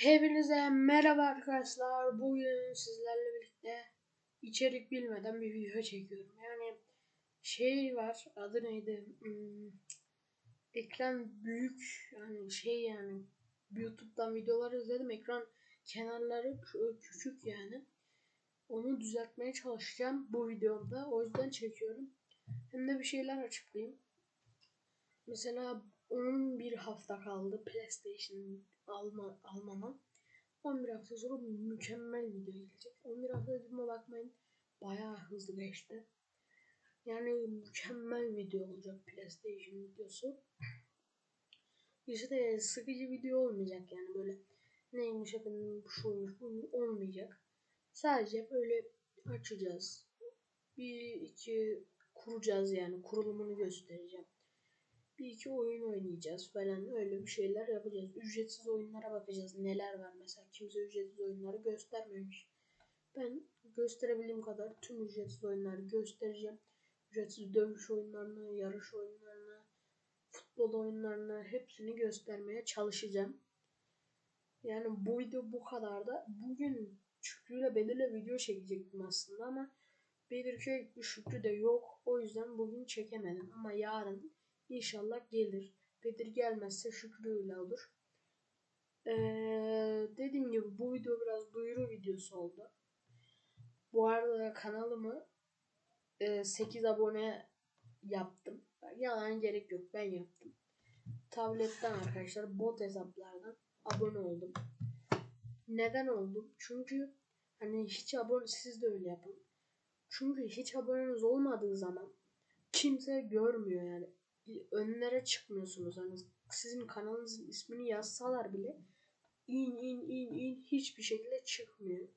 Hepinize merhaba arkadaşlar. Bugün sizlerle birlikte içerik bilmeden bir video çekiyorum. Yani şey var adı neydi? Hmm, ekran büyük yani şey yani YouTube'dan videolar izledim. Ekran kenarları küçük yani. Onu düzeltmeye çalışacağım bu videomda. O yüzden çekiyorum. Hem de bir şeyler açıklayayım. Mesela 11 hafta kaldı PlayStation alma, almama. 11 hafta sonra mükemmel video gelecek. 11 hafta dediğime bakmayın. Bayağı hızlı geçti. Yani mükemmel video olacak PlayStation videosu. İşte sıkıcı video olmayacak yani böyle neymiş efendim şuymuş bu olmayacak. Sadece böyle açacağız. Bir iki kuracağız yani kurulumunu göstereceğim bir iki oyun oynayacağız falan öyle bir şeyler yapacağız. Ücretsiz oyunlara bakacağız. Neler var mesela kimse ücretsiz oyunları göstermemiş. Ben gösterebildiğim kadar tüm ücretsiz oyunları göstereceğim. Ücretsiz dövüş oyunlarını, yarış oyunlarını, futbol oyunlarını hepsini göstermeye çalışacağım. Yani bu video bu kadar da. Bugün Şükrü ile Bedir'le video çekecektim aslında ama Bedir bir Şükrü de yok. O yüzden bugün çekemedim. Ama yarın İnşallah gelir. Bedir gelmezse Şükrü ile olur. Ee, dediğim gibi bu video biraz duyuru videosu oldu. Bu arada kanalımı e, 8 abone yaptım. Yalan gerek yok ben yaptım. Tabletten arkadaşlar bot hesaplardan abone oldum. Neden oldum? Çünkü hani hiç abone siz de öyle yapın. Çünkü hiç aboneniz olmadığı zaman kimse görmüyor yani önlere çıkmıyorsunuz. Hani sizin kanalınızın ismini yazsalar bile in in in in hiçbir şekilde çıkmıyor.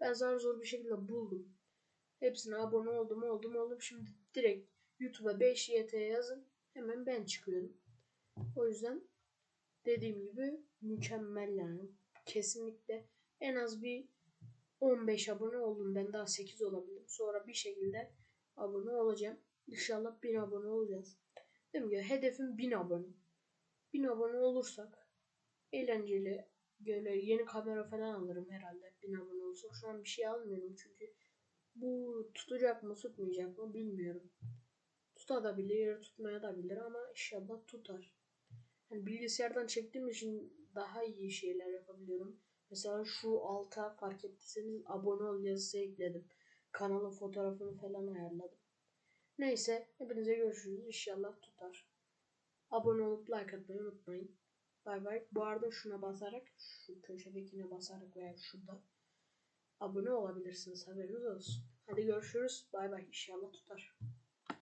Ben zar zor bir şekilde buldum. Hepsine abone oldum oldum oldum. Şimdi direkt YouTube'a 5YT yazın. Hemen ben çıkıyorum. O yüzden dediğim gibi mükemmel yani. Kesinlikle en az bir 15 abone oldum. Ben daha 8 olabildim. Sonra bir şekilde abone olacağım. İnşallah 1000 abone olacağız. Dedim ki hedefim 1000 abone. 1000 abone olursak eğlenceli böyle yeni kamera falan alırım herhalde 1000 abone olursak. Şu an bir şey almıyorum çünkü bu tutacak mı tutmayacak mı bilmiyorum. Tutabilir, tutmaya da bilir ama inşallah tutar. Yani bilgisayardan çektiğim için daha iyi şeyler yapabiliyorum. Mesela şu alta fark ettiyseniz abone ol yazısı ekledim. Kanalın fotoğrafını falan ayarladım. Neyse hepinize görüşürüz. İnşallah tutar. Abone olup like atmayı unutmayın. Bay bay. Bu arada şuna basarak şu köşedekine basarak veya şurada abone olabilirsiniz. Haberiniz olsun. Hadi görüşürüz. Bay bay. İnşallah tutar.